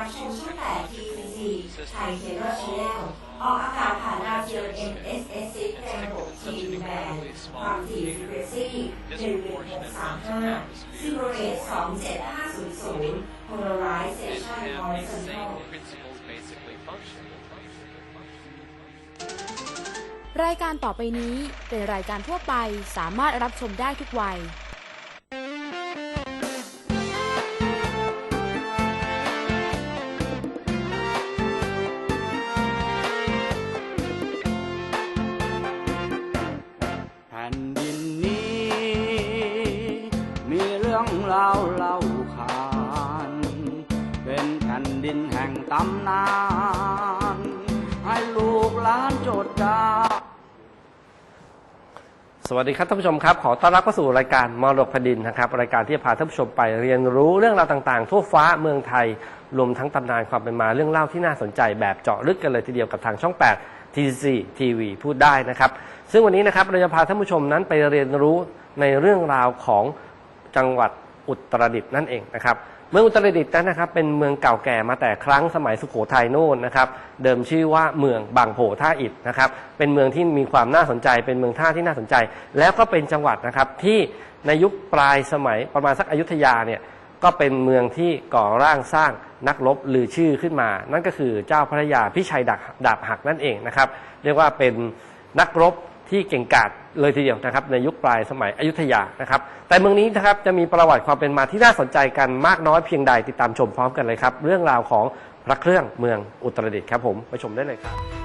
รับชมช่อง8 TCC ไทยเคเบิลชแนลออกอากาศผ่านดาวเทียม MSS 6ในระบบ T แบนความถี่ frequency 11635 Zero Rate 27500 Polarization horizontal principles basically function. รายการต่อไปนี้เป็นรายการทั่วไปสามารถรับชมได้ทุกวัยำนาน ให้ลูกหลานจดจำสวัสดีครับท่านผู้ชมครับ ขอต้อนรับเข้าสู่รายการมรดกแผ่นดินนะครับ รายการที่จะพาท่านผู้ชมไปเรียนรู้เรื่องราวต่างๆ ทั่วฟ้าเมืองไทย รวมทั้งตำนานความเป็นมาเรื่องเล่าที่น่าสนใจแบบเจาะลึกกันเลยทีเดียวกับทางช่อง 8 TCC TV พูดได้นะครับ ซึ่งวันนี้นะครับเราจะพาท่านผู้ชมนั้นไปเรียนรู้ในเรื่องราวของจังหวัดอุตรดิตถ์นั่นเองนะครับ เมืองอุตรดิตถ์นั้นนะครับเป็นเมืองเก่าแก่มาแต่ครั้งสมัยสุโขทัยโน่นนะครับเดิมชื่อว่าเมืองบางโพท่าอิฐนะครับเป็นเมืองที่มีความน่าสนใจ เป็นเมืองท่าที่น่าสนใจ แล้วก็เป็นจังหวัดนะครับที่ในยุคปลายสมัยประมาณสักอยุธยาเนี่ยก็เป็นเมืองที่ก่อร่างสร้างนักรบลือชื่อขึ้นมา นั่นก็คือเจ้าพระยาพิชัยดาบดาบหักนั่นเองนะครับเรียกว่าเป็นนักรบ ที่เก่งกาจเลยทีเดียวนะครับ ในยุคปลายสมัยอยุธยานะครับ แต่เมืองนี้นะครับจะมีประวัติความเป็นมาที่น่าสนใจกันมากน้อยเพียงใดติดตามชมพร้อมกันเลยครับ เรื่องราวของพระเครื่องเมืองอุตรดิตถ์ครับผมไปชมได้เลยครับ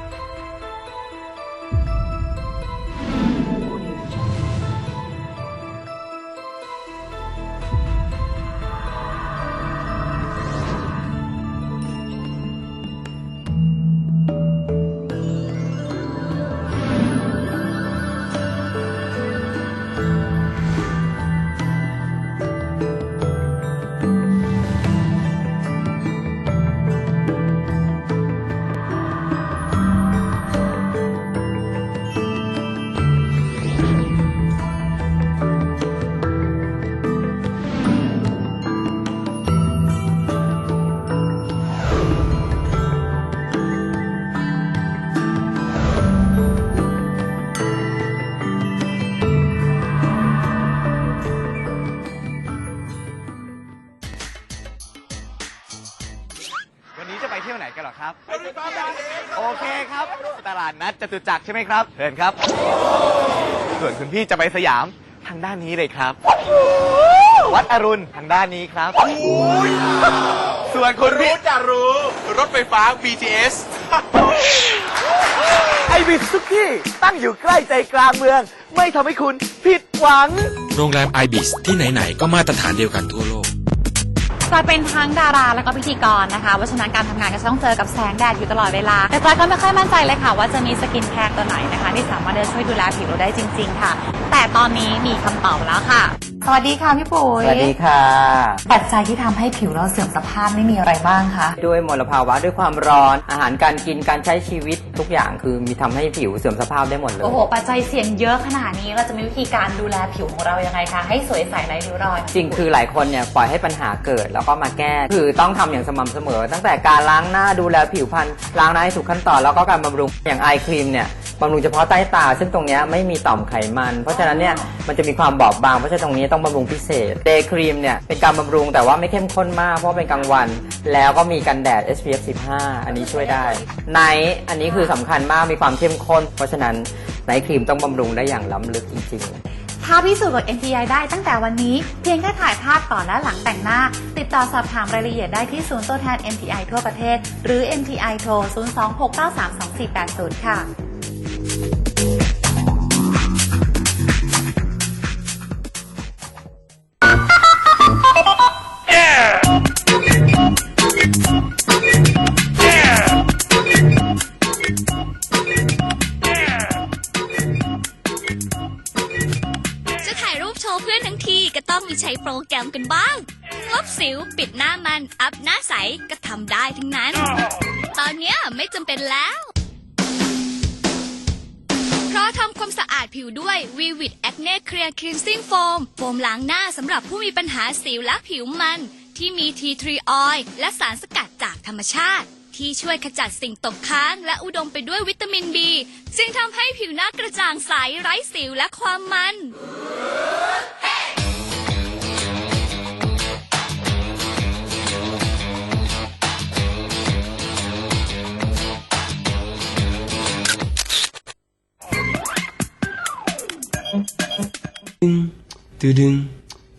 จตุจักรใช่ไหมครับเชิญครับ ส่วนคุณพี่จะไปสยามทางด้านนี้เลยครับ วัดอรุณทางด้านนี้ครับ ส่วนคุณพี่รู้จะรู้รถไฟฟ้า BTS ไอวิสทุกที่ตั้งอยู่ใกล้ใจกลางเมือง ไม่ทำให้คุณผิดหวัง โรงแรม ibis ที่ไหน ๆ ก็มาตรฐานเดียวกันทั่วโลก จอยเป็นทั้งดาราแล้วก็พิธีกรนะคะเพราะฉะนั้นการทำงานก็จะต้องเจอกับแสงแดดอยู่ตลอดเวลา แต่จอยก็ไม่ค่อยมั่นใจเลยค่ะ ว่าจะมีสกินแคร์ตัวไหนนะคะ ที่สามารถจะช่วยดูแลผิวเราได้จริง ๆ ค่ะ แต่ตอนนี้มีคำตอบแล้วค่ะ สวัสดีค่ะพี่ปุ๋ยสวัสดีค่ะ ปัจจัยที่ทำให้ผิวเราเสื่อมสภาพไม่มีอะไรบ้างคะด้วยมลภาวะด้วยความร้อน อาหารการกินการใช้ชีวิตทุกอย่างคือมีทำให้ผิวเสื่อมสภาพได้หมดเลยโอ้โหปัจจัยเสี่ยงเยอะขนาดนี้เราจะมีวิธีการดูแลผิวของเรายังไงคะให้สวยใสไร้ริ้วรอยจริงคือหลายคนเนี่ยปล่อยให้ปัญหาเกิดแล้วก็มาแก้คือต้องทำอย่างสม่ำเสมอ ตั้งแต่การล้างหน้าดูแลผิวพรรณล้างหน้าให้ถูกขั้นตอนแล้วก็การบำรุงอย่างไอครีมเนี่ยบำรุงเฉพาะใต้ตา ซึ่งตรงเนี้ยไม่มีต่อมไขมัน เพราะฉะนั้นเนี่ยมันจะมีความบอบบาง เพราะฉะนั้นตรงนี้ต้องบำรุงพิเศษเดย์ครีมเนี่ยเป็นการบำรุงแต่ว่าไม่เข้มข้นมากเพราะว่าเป็นกลางวัน แล้วก็มีกันแดด SPF 15 อันนี้ช่วยได้ไนท์อันนี้คือสำคัญมากมีความเข้มข้น เพราะฉะนั้นไนท์ครีมต้องบำรุงได้อย่างล้ำลึกจริงๆถ้าพิสูจน์กับ MTI ได้ตั้งแต่วันนี้ เพียงแค่ถ่ายภาพก่อนและหลังแต่งหน้า ติดต่อสอบถามรายละเอียดได้ที่ศูนย์ตัวแทน MTI ทั่วประเทศ หรือ MTI โทร 026932480 ค่ะจะ กันบ้าง ลบสิวปิดหน้ามัน อัพหน้าใสก็ทำได้ทั้งนั้น ตอนนี้ไม่จำเป็นแล้ว เพราะทำความสะอาดผิวด้วย v v i t Acne Clear Cleansing Foam โฟมล้างหน้าสำหรับผู้มีปัญหาสิวและผิวมัน ที่มี T3 Oil และสารสกัดจากธรรมชาติที่ช่วยขจัดสิ่งตกค้าง และอุดมไปด้วยวิตามินบีจึงทำให้ผิวหน้ากระจ่างใสไร้สิวและความมัน ตึดึง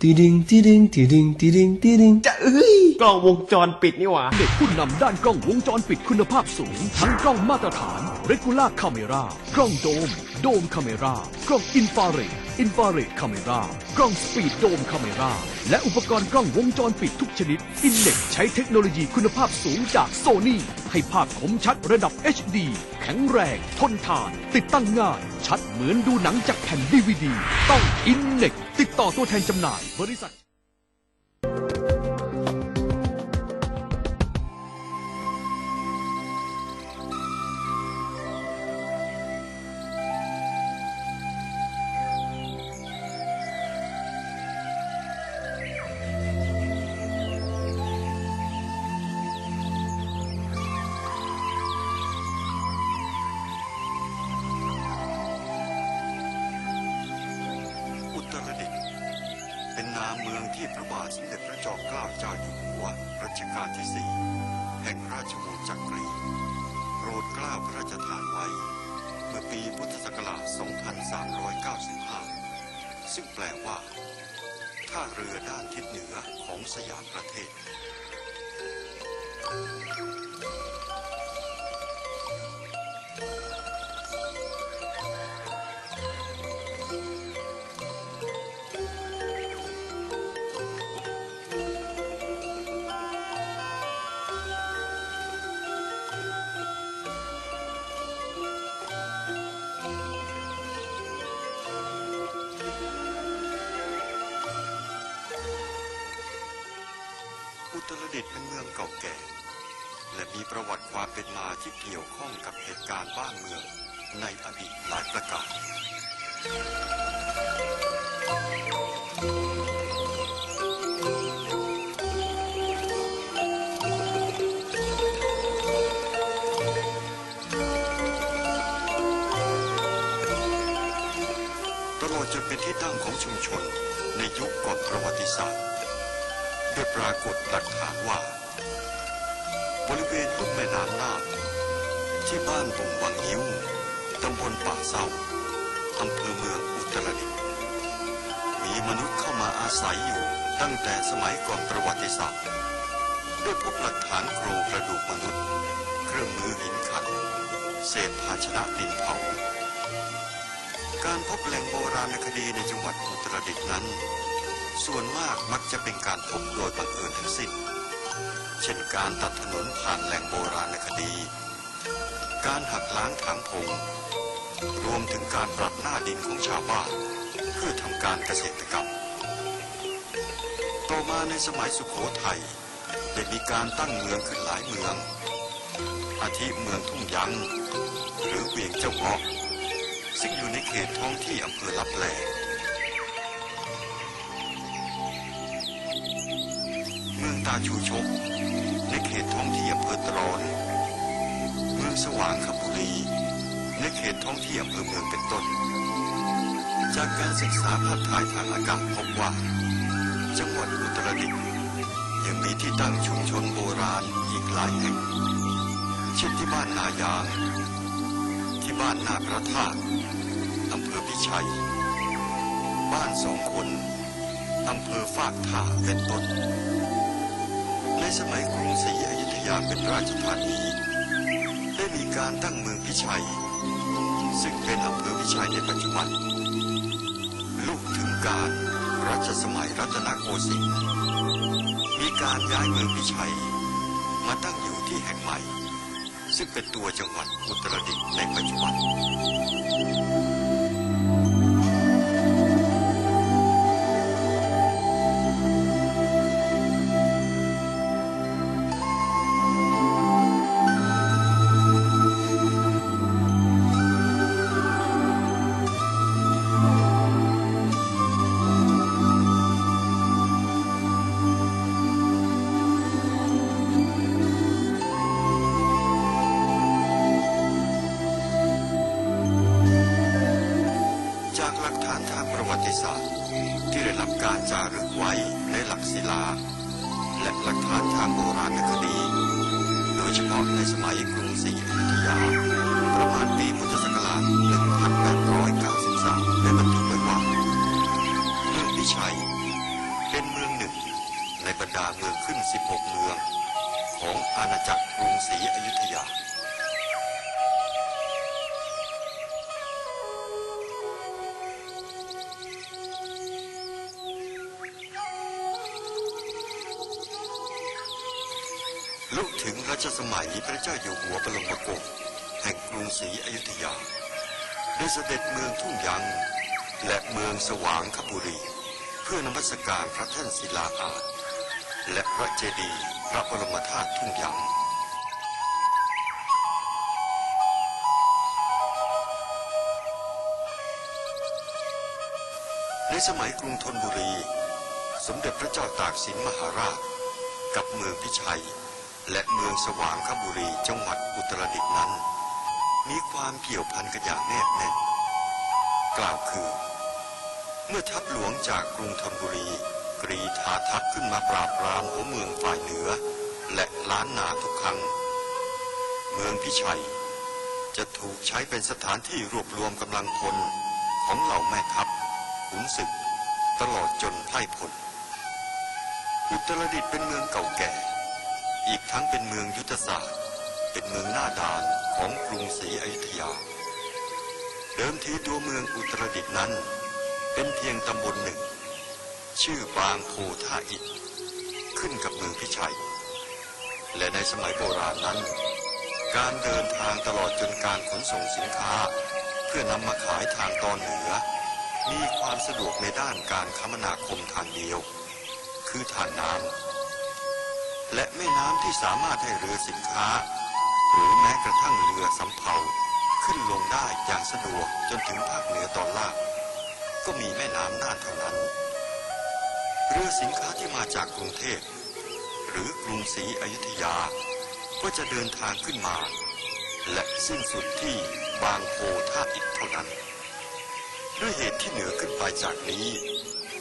ตึดึงตึดึงตึดึงตึดึงตึดึงจะเอ้ยกล้องวงจรปิดนี่หว่า เด็กผู้นำด้านกล้องวงจรปิดคุณภาพสูง ทั้งกล้องมาตรฐาน Regular Camera กล้องโดม โดม Camera กล้องอินฟราเรด อินฟราเรดคาเมรากล้องสปีดโดมคาเมราและอุปกรณ์กล้องวงจรปิดทุกชนิดอินเน็กใช้เทคโนโลยีคุณภาพสูงจากโซนี่ให้ภาพคมชัดระดับ HD แข็งแรง ทนทาน ติดตั้งง่าย ชัดเหมือนดูหนังจากแผ่นดีวดีต้องอินเน็กติดต่อตัวแทนจำหน่ายบริษัท เป็นนามเมืองที่พระบาทสมเด็จพระจอมเกล้าเจ้าอยู่หัวรัชกาลที่สี่แห่งราชวงศ์จักรีโปรดเกล้าพระราชทานไว้ เมื่อปีพุทธศักราช 2395 ซึ่งแปลว่าท่าเรือด้านทิศเหนือของสยามประเทศ ตรดิตถ์เป็นเมืองเก่าแก่ และมีประวัติความเป็นมาที่เกี่ยวข้องกับเหตุการณ์บ้านเมืองในอดีตหลายประการตลอดจนเป็นที่ตั้งของชุมชนในยุคก่อนประวัติศาสตร์ ได้ปรากฏหลักฐานว่า บริเวณลุ่มแม่น้ำน่านที่บ้านบุงวังหิ้วตำบลป่าเศร้าอำเภอเมืองอุตรดิตถ์มีมนุษย์เข้ามาอาศัยอยู่ตั้งแต่สมัยก่อนประวัติศาสตร์ได้พบหลักฐานโครงกระดูกมนุษย์ เครื่องมือหินขัดเศษภาชนะดินเผา การพบแหล่งโบราณคดีในจังหวัดอุตรดิตถ์นั้น ส่วนมากมักจะเป็นการพบโดยบังเอิญทั้งสิ้น เช่นการตัดถนนผ่านแหล่งโบราณคดี การหักล้างถางพง รวมถึงการปรับหน้าดินของชาวบ้าน เพื่อทำการเกษตรกรรม ต่อมาในสมัยสุขโขทัยได้มีการตั้งเมืองขึ้นหลายเมือง อาทิเมืองทุ่งยัง หรือเวียงเจ้าเงาะซึ่งอยู่ในเขตท้องที่อำเภอลับแล ตาชูชก ในเขตท้องที่อำเภอตรอนเมืองสว่างคบุรีในเขตท้องที่อำเภอเมืองเป็นต้น จากการศึกษาภาพถ่ายทางอากาศพบว่า จังหวัดอุตรดิตถ์ยังมีที่ตั้งชุมชนโบราณอีกหลายแห่ง เช่นที่บ้านนายาง ที่บ้านนาพระธาตุอำเภอพิชัย บ้านสองคนอำเภอฟากท่าเป็นต้น สมัยกรุงศรีอยุธยาเป็นราชธานีได้มีการตั้งเมืองพิชัย ซึ่งเป็นอำเภอพิชัยในปัจจุบัน ลูกถึงการรัชสมัยรัตนโกสินทร์มีการย้ายเมืองพิชัย มาตั้งอยู่ที่แห่งใหม่ ซึ่งเป็นตัวจังหวัดอุตรดิตถ์ในปัจจุบัน มัยพระเจ้าอยู่หัวบรมโกศแห่งกรุงศรีอยุธยา ได้เสด็จเมืองทุ่งยัง และเมืองสว่างคบุรี เพื่อนมัสการพระแท่นศิลาอาจและพระเจดีย์พระบรมธาตุทุ่งยังในสมัยกรุงธนบุรี สมเด็จพระเจ้าตากสินมหาราช กับเมืองพิชัย และเมืองสว่างคบุรีจังหวัดอุตรดิตถ์นั้น มีความเกี่ยวพันกันอย่างแนบแน่น กล่าวคือ เมื่อทัพหลวงจากกรุงธนบุรี กรีธาทัพขึ้นมาปราบปรามหัวเมืองฝ่ายเหนือ และล้านนาทุกครั้ง เมืองพิชัย จะถูกใช้เป็นสถานที่รวบรวมกำลังพลของเหล่าแม่ทัพขุนศึก ตลอดจนไพร่พลอุตรดิตถ์เป็นเมืองเก่าแก่ อีกทั้งเป็นเมืองยุทธศาสตร์ เป็นเมืองหน้าด่านของกรุงศรีอยุธยา เดิมทีตัวเมืองอุตรดิตถ์นั้น เป็นเพียงตำบลหนึ่ง ชื่อบางโพท่าอิฐขึ้นกับเมืองพิชัย และในสมัยโบราณนั้น การเดินทางตลอดจนการขนส่งสินค้า เพื่อนำมาขายทางตอนเหนือ มีความสะดวกในด้านการคมนาคมทางเดียว คือทางน้ำ และแม่น้ำที่สามารถให้เรือสินค้า หรือแม้กระทั่งเรือสำเภาขึ้นลงได้อย่างสะดวกจนถึงภาคเหนือตอนล่าง ก็มีแม่น้ำน่านเท่านั้น เรือสินค้าที่มาจากกรุงเทพหรือกรุงศรีอยุธยา ก็จะเดินทางขึ้นมา และสิ้นสุดที่บางโพท่าอิฐเท่านั้น ด้วยเหตุที่เหนือขึ้นไปจากนี้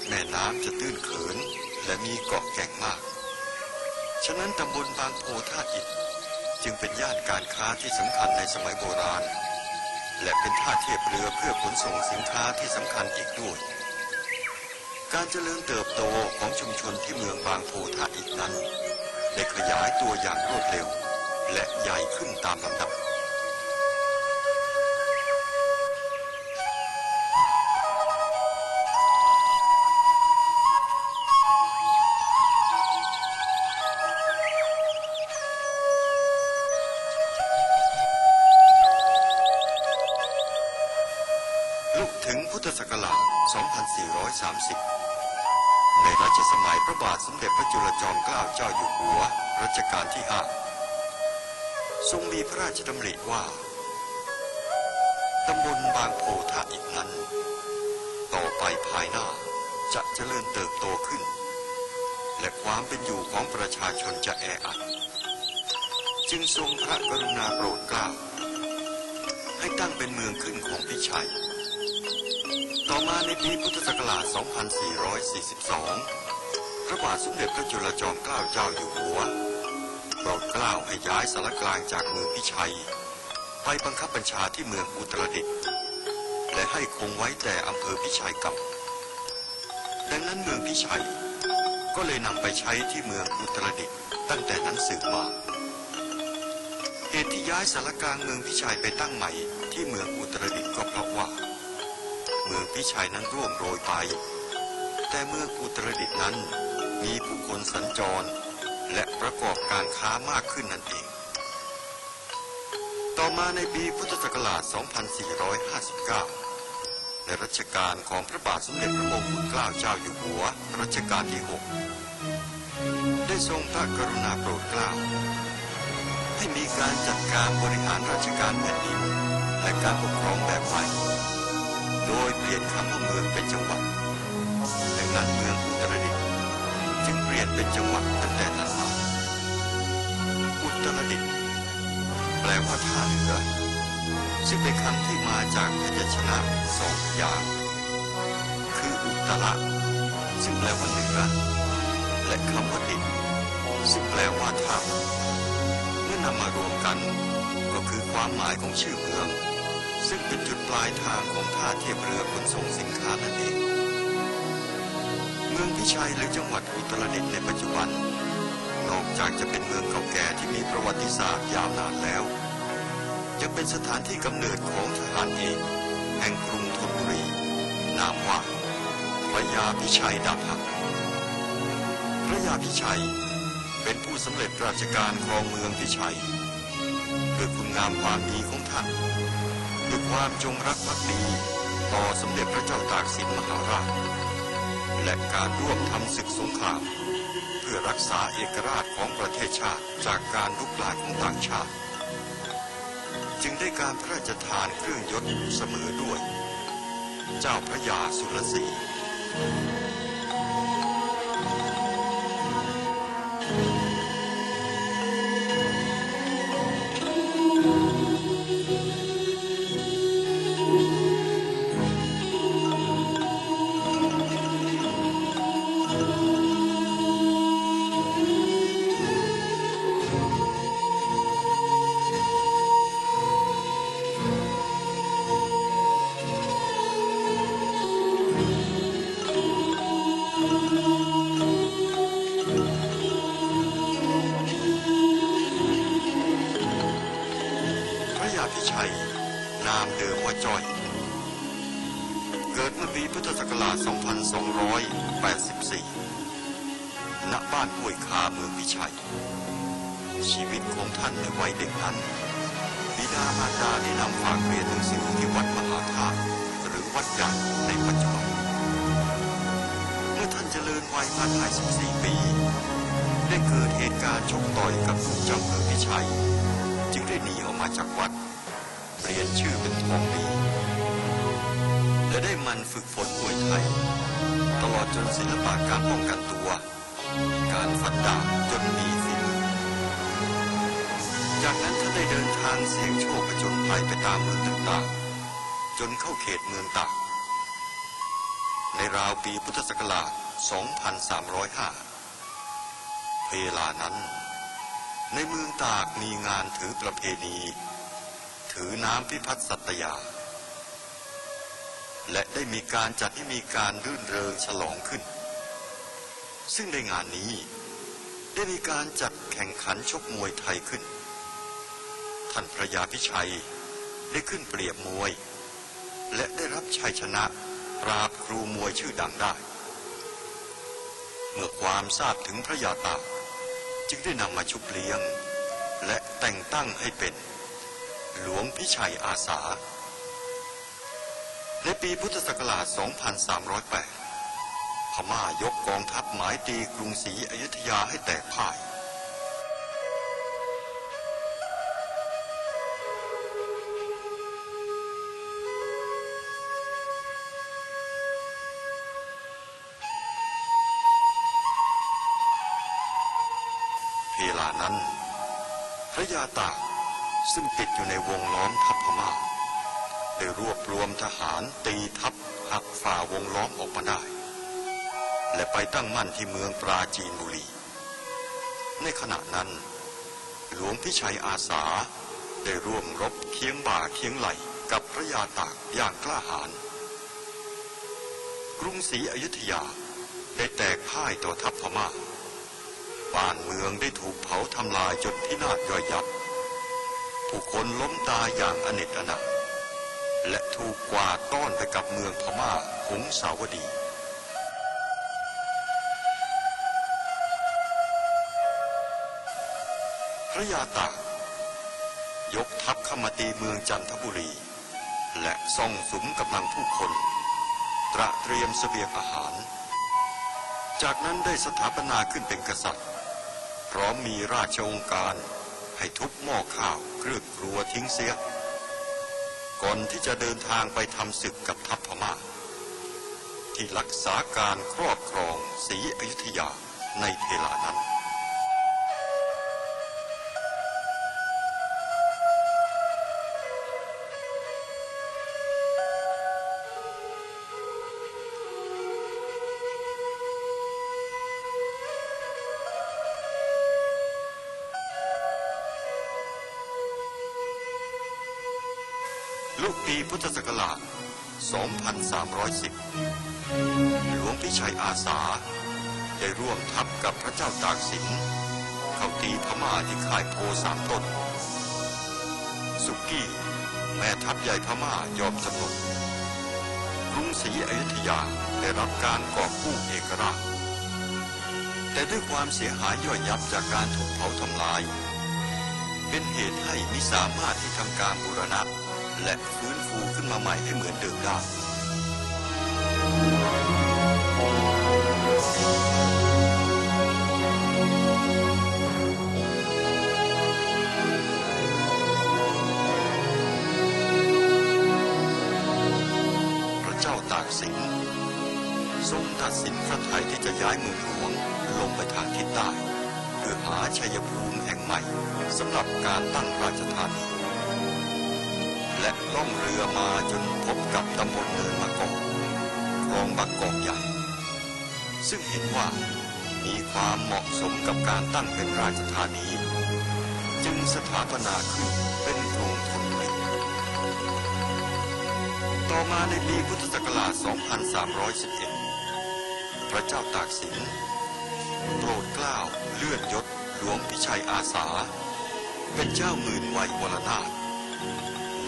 แม่น้ำจะตื้นเขินและมีเกาะแก่งมาก ฉะนั้นตำบลบางโพท่าอิฐจึงเป็นย่านการค้าที่สำคัญในสมัยโบราณ และเป็นท่าเทียบเรือเพื่อขนส่งสินค้าที่สำคัญอีกด้วย การเจริญเติบโตของชุมชนที่เมืองบางโพท่าอิฐนั้น ได้ขยายตัวอย่างรวดเร็ว และใหญ่ขึ้นตามลำดับ ทรงมีพระราชดำริว่าตำบลบางโพธาอิฐนั้น ต่อไปภายหน้าจะเจริญเติบโตขึ้น และความเป็นอยู่ของประชาชนจะแออัด จึงทรงพระกรุณาโปรดเกล้าให้ตั้งเป็นเมืองขึ้นของพิชัย ต่อมาในปีพุทธศักราช 2442 พระบาทสมเด็จพระจุลจอมเกล้าเจ้าอยู่หัว ปรดเกล้าให้ย้ายสารกลางจากเมืองพิชัย ไปบังคับบัญชาที่เมืองอุตรดิตถ์และให้คงไว้แต่อำเภอพิชัยกับดังนั้นเมืองพิชัย ก็เลยนำไปใช้ที่เมืองอุตรดิตถ์ตั้งแต่นั้นสืบมาเหตุที่ย้ายสารกลางเมืองพิชัยไปตั้งใหม่ที่เมืองอุตรดิตถ์ก็เพราะว่า เมืองพิชัยนั้นร่วงโรยไป แต่เมืองอุตรดิตถ์นั้นมีผู้คนสัญจร และประกอบการค้ามากขึ้นนั่นเอง ต่อมาในปีพุทธศักราช 2459 ในรัชกาลของพระบาทสมเด็จพระมงกุฎเกล้าเจ้าอยู่หัวรัชกาลที่ 6 ได้ทรงพระกรุณาโปรดเกล้าให้มีการจัดการบริหารราชการแผ่นดินและการปกครองแบบใหม่ โดยเปลี่ยนคำว่าเมืองเป็นจังหวัดดังนั้นเมืองอุ เปลี่ยนเป็นจังหวัดตั้งแต่นั้นมาอุตรดิตถ์แปลว่าท่าเรือซึ่งเป็นคำที่มาจากพยัญชนะสองอย่าง คืออุตระซึ่งแปลว่าเหนือและคำว่าดินซึ่งแปลว่าถ้ำเมื่อนำมารวมกัน ก็คือความหมายของชื่อเมือง ซึ่งเป็นจุดปลายทางของท่าเทียบเรือขนส่งสินค้านั่นเอง ชัยหรือจังหวัดอุตรดิตถ์ในปัจจุบัน นอกจากจะเป็นเมืองเก่าแก่ที่มีประวัติศาสตร์ยาวนานแล้วยังเป็นสถานที่กำเนิดของทหารเอกแห่งกรุงธนบุรี นามว่าพระยาพิชัยดาบหักพระยาพิชัยเป็นผู้สำเร็จราชการครองเมืองพิชัยด้วยคุณงามความดีของท่านด้วยความจงรักภักดีต่อสมเด็จพระเจ้าตากสินมหาราช และการร่วมทำศึกสงคราม เพื่อรักษาเอกราชของประเทศชาติจากการลุกลามของต่างชาติ จึงได้การพระราชทานเครื่องยศเสมอด้วย เจ้าพระยาสุรสีามเดิมว่าจ้อย เกิดเมื่อปีพุทธศักราช 2284 ณ บ้านห้วยคาเมืองพิชัย ชีวิตของท่านในวัยเด็กนั้นบิดามารดาได้นำฝากเรียนหนังสือที่วัดมหาธาตุหรือวัดใหญ่ในปัจจุบัน เมื่อท่านเจริญวัยพันห้าสิบสี่ปี ได้เกิดเหตุการณ์ชกต่อยกับลูกเจ้าเมืองพิชัย จึงได้หนีออกมาจากวัด ชื่อเป็นทองดีและได้มันฝึกฝนมวยไทย ตลอดจนศิลปะการป้องกันตัว การฟันดาบจนมีฝีมือจากนั้นท่านได้เดินทางเสี่ยงโชคประจนภัยไปตามเมืองต่างๆ จนเข้าเขตเมืองตากในราวปีพุทธศักราช 2305เวลานั้น ในเมืองตากมีงานถือประเพณี ถือน้ำพิพัฒน์สัตยา และได้มีการจัดให้มีการรื่นเริงฉลองขึ้น ซึ่งในงานนี้ได้มีการจัดแข่งขันชกมวยไทยขึ้น ท่านพระยาพิชัยได้ขึ้นเปรียบมวย และได้รับชัยชนะปราบครูมวยชื่อดังได้ เมื่อความทราบถึงพระยาตา จึงได้นำมาชุบเลี้ยง และแต่งตั้งให้เป็น หลวงพิชัยอาสา ในปีพุทธศักราช 2308 พม่ายกกองทัพหมายตีกรุงศรีอยุธยาให้แตกพ่าย ซึ่งติดอยู่ในวงล้อมทัพพม่าได้รวบรวมทหารตีทัพหักฝ่าวงล้อมออกมาได้ และไปตั้งมั่นที่เมืองปราจีนบุรี ในขณะนั้น หลวงพิชัยอาสาได้ร่วมรบเคียงบ่าเคียงไหลกับพระยาตากอย่างกล้าหาญกรุงศรีอยุธยาได้แตกพ่ายต่อทัพพม่า บ้านเมืองได้ถูกเผาทำลายจนพินาศย่อยยับ ผู้คนล้มตายอย่างอเนจอนาถและถูกกวาดต้อนไปกับเมืองพม่าหงสาวดี พระยาตากยกทัพเข้ามาตีเมืองจันทบุรี และซ่องสุมกำลังผู้คน ตระเตรียมเสบียงอาหาร จากนั้นได้สถาปนาขึ้นเป็นกษัตริย์ พร้อมมีราชองค์การ ให้ทุบหม้อข้าวเครื่องครัวทิ้งเสีย ก่อนที่จะเดินทางไปทำศึกกับทัพพม่า ที่รักษาการครอบครองสีอยุธยาในเทลานั้น 310 หลวงพิชัยอาสา ได้ร่วมทัพกับพระเจ้าตากสิน เข้าตีพม่าที่ค่ายโพสามต้น สุกี้ แม่ทัพใหญ่พม่ายอมจำนนกรุงศรีอยุธยาได้รับการกอบกู้เอกราช แต่ด้วยความเสียหายย่อยยับจากการถูกเผาทำลาย เป็นเหตุให้มิสามารถที่ทำการบูรณะและฟื้นฟูขึ้นมาใหม่ให้เหมือนเดิมได้ เมืองหลวงลงไปทางทิศใต้เพื่อหาชัยภูมิแห่งใหม่สำหรับการตั้งราชธานี และล่องเรือมาจนพบกับตำบลเนินมะกอกคลองบางกอกใหญ่ ซึ่งเห็นว่ามีความเหมาะสมกับการตั้งเป็นราชธานี จึงสถาปนาขึ้นเป็นกรุงธนบุรีต่อมาในปีพุทธศักราช 2311 ระเจ้าตากสิน โปรดกล้าวเลื่อนยศหลวงพิชัยอาสา เป็นเจ้าหมื่นวัยวรนาถ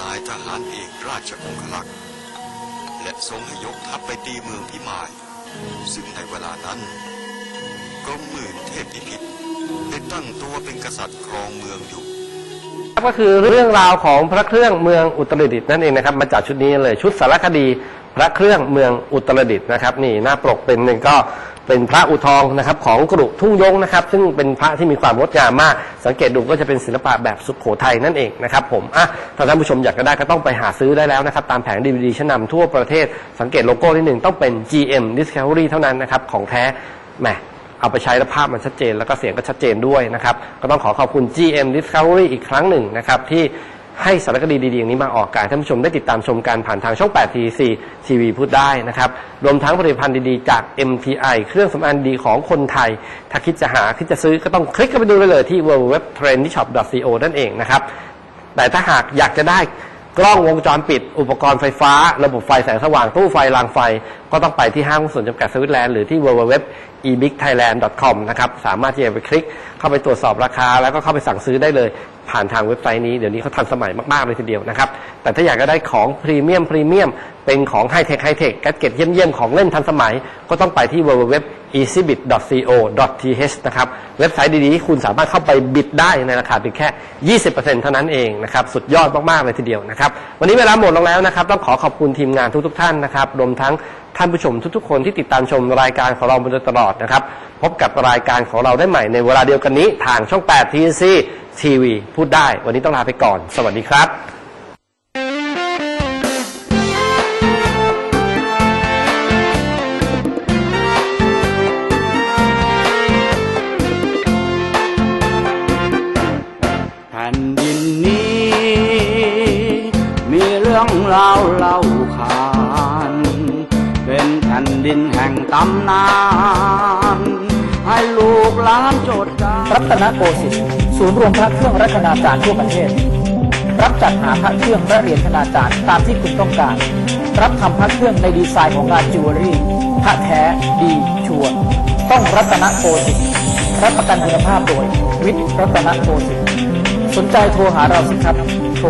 นายทหารเอกราชองคลักษ์และทรงให้ยกทัพไปตีเมืองพิมาย ซึ่งในเวลานั้นกรมหมื่นเทพพิพิธได้ตั้งตัวเป็นกษัตริย์ครองเมืองอยู่ก็คือเรื่องราวของพระเครื่องเมืองอุตรดิตถ์นั่นเองนะครับมาจากชุดนี้เลยชุดสารคดี พระเครื่องเมืองอุตรดิตถ์นะครับ นี่หน้าปกเป็นหนึ่งก็เป็นพระอุทองนะครับของกรุทุ่งยงนะครับ ซึ่งเป็นพระที่มีความงดงามมาก สังเกตดูก็จะเป็นศิลปะแบบสุโขทัยนั่นเองนะครับผมอะถ้าท่านผู้ชมอยากจะได้ก็ต้องไปหาซื้อได้แล้วนะครับ ตามแผงดีวดีชั้นนำทั่วประเทศ สังเกตโลโก้นิดหนึ่งต้องเป็น GM Discovery เท่านั้นนะครับของแท้แหมเอาไปใช้แล้วภาพมันชัดเจน แล้วก็เสียงก็ชัดเจนด้วยนะครับ ก็ต้องขอขอบคุณ GM Discovery อีกครั้งหนึ่งนะครับที่ ให้สารคดีดีๆอย่างนี้มาออกอากาศท่านผู้ชมได้ติดตามชมการผ่านทางช่อง 8 TC ทีวีพูดได้นะครับ รวมทั้งผลิตภัณฑ์ดีๆ จาก MTI เครื่องสำอางดีของคนไทย ถ้าคิดจะหาคิดจะซื้อก็ต้องคลิกเข้าไปดูได้เลยที่ www.trendyshop.co นั่นเองนะครับ แต่ถ้าหากอยากจะได้ กล้องวงจรปิด อุปกรณ์ไฟฟ้า ระบบไฟแสงสว่าง ตู้ไฟรางไฟ ก็ต้องไปที่ห้างหุ้นส่วนจำกัดสวิตแลนด์หรือที่ www.ebigthailand.com นะครับ สามารถที่จะไปคลิกเข้าไปตรวจสอบราคา แล้วก็เข้าไปสั่งซื้อได้เลย ผ่านทางเว็บไซต์นี้ เดี๋ยวนี้เขาทันสมัยมาก ๆ เลยทีเดียวนะครับ แต่ถ้าอยากจะได้ของพรีเมียมพรีเมียมเป็นของไฮเทคไฮเทคแกดเก็ตเยี่ยม ๆ ของเล่นทันสมัย ก็ต้องไปที่ exhibit.co.th นะครับ เว็บไซต์ดีๆที่คุณสามารถเข้าไปบิดได้ในราคาเพียงแค่ 20%เท่านั้นเองนะครับ สุดยอดมาก ๆ เลยทีเดียวนะครับ วันนี้เวลาหมดลงแล้วนะครับ ต้องขอขอบคุณทีมงานทุก ๆ ท่านนะครับ รวมทั้งท่านผู้ชมทุก ๆ คนที่ติดตามชมรายการของเรามาโดยตลอดนะครับ พบกับรายการของเราได้ใหม่ในเวลาเดียวกันนี้ทางช่อง 8 TC ทีวีพูดได้ วันนี้ต้องลาไปก่อน สวัสดีครับ ดินแห่งตำนาน ให้ลูกหลานจดจำรัตนโกสินทร์ศูนย์รวมพระเครื่องรัตนาจารย์ทั่วประเทศ รับจัดหาพระเครื่องและเหรียญธนาจารย์ตามที่คุณต้องการ รับทำพระเครื่องในดีไซน์ของงานจิวเวลรี่พระแท้ดีชัวร์ต้องรัตนโกสินทร์รับประกันคุณภาพโดย วิทย์รัตนโกสินทร์สนใจโทรหาเราสิครับ โทร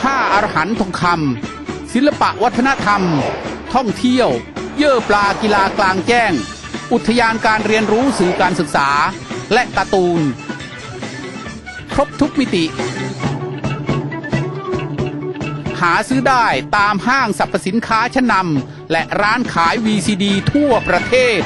ผ้าอารหันทองคำศิลปะวัฒนธรรม ท่องเที่ยว เย่อปลากีฬากลางแจ้ง อุทยานการเรียนรู้สื่อการศึกษา และการ์ตูน ครบทุกมิติ หาซื้อได้ตามห้างสรรพสินค้าชั้นนำและร้านขาย VCD ทั่วประเทศ